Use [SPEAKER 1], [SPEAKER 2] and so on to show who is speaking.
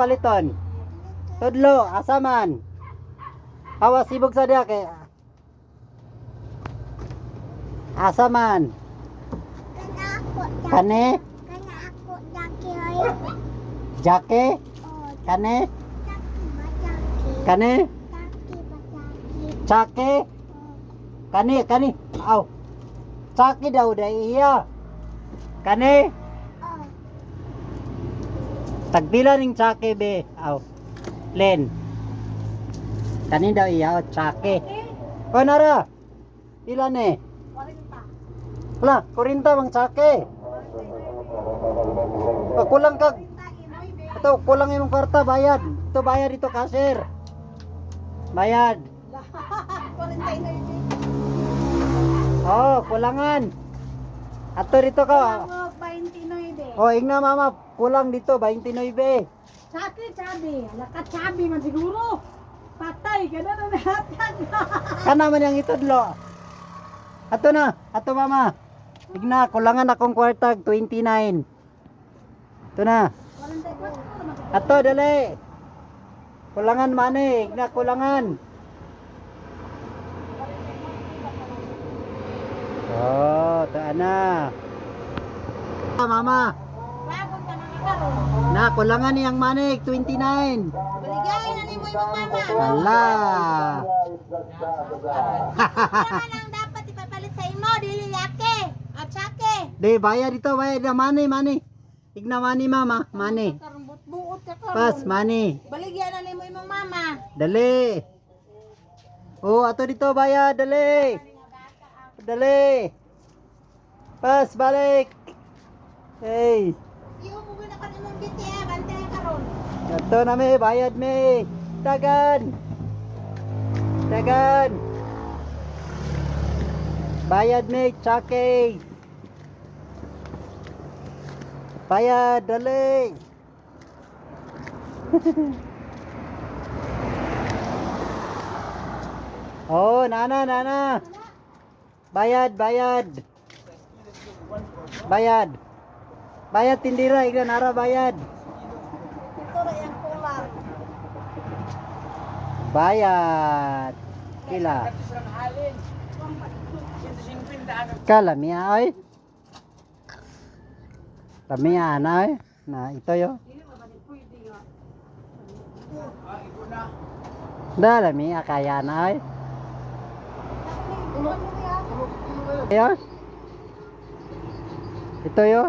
[SPEAKER 1] paliton? Tudlo, asa man? Awa sibog sa diya kay Asa man?
[SPEAKER 2] Kana ako, Jackie.
[SPEAKER 1] Kane?
[SPEAKER 2] Jackie. Hoy.
[SPEAKER 1] Jake?
[SPEAKER 2] Oh,
[SPEAKER 1] Kane? Kane? Chake?
[SPEAKER 2] Oh,
[SPEAKER 1] Kani. Aw. Chake daw dai iya. Kani?
[SPEAKER 2] Oh.
[SPEAKER 1] Tagpila ning chake be. Aw. Len. Kani daw iya o chake. O nara. Pila ni?
[SPEAKER 2] 40.
[SPEAKER 1] Wala, 40 mang chake. O, kulang kag Ito, kulang yung kwarta, bayad. Ito, bayad ito, cashier. Bayad.
[SPEAKER 2] 49.
[SPEAKER 1] Oh, kulangan. Ato rito ka.
[SPEAKER 2] 29.
[SPEAKER 1] Oh, ingna mama, kulang dito, 29.
[SPEAKER 2] Sabi, sabi. Lakat sabi man siguro. Patay, gano'n na nahatag.
[SPEAKER 1] Kana man yung itudlo. Ato na, ato mama. Igna, kulangan akong kwartag, 29. Ito na.
[SPEAKER 2] 44.
[SPEAKER 1] Ato, dali. Kulangan mani, igna, kulangan. Oh, taan na. Mama,
[SPEAKER 2] Bagon ka mga karon.
[SPEAKER 1] Na kulangan niyang manik, 29.
[SPEAKER 2] Baligay na ni mo yung mama.
[SPEAKER 1] Hala.
[SPEAKER 2] Naman ang dapat ipapalit sa imo, dili yake. At sake.
[SPEAKER 1] De, bayad dito, bayad na mani, mani. Igna mani, mama, mani.
[SPEAKER 2] Karon buot ka karon.
[SPEAKER 1] Pas, mani.
[SPEAKER 2] Baligyan na ni mo imong mama.
[SPEAKER 1] Dali. Oh, ato dito bayad, dali. Dali. Pas, balik. Hey. Ato na me, bayad me. Dagan. Dagan. Bayad me, chake. Bayad, dali. oh, nana, nana. Bayad, bayad. Bayad. Bayad tindira, igla nara bayad.
[SPEAKER 2] Ito ra yang kular.
[SPEAKER 1] Bayad. Kila. Kala miya oy. Kamiya na oy. Na ito yo. Dala miya kaya na oy. Ayo. Ito yo.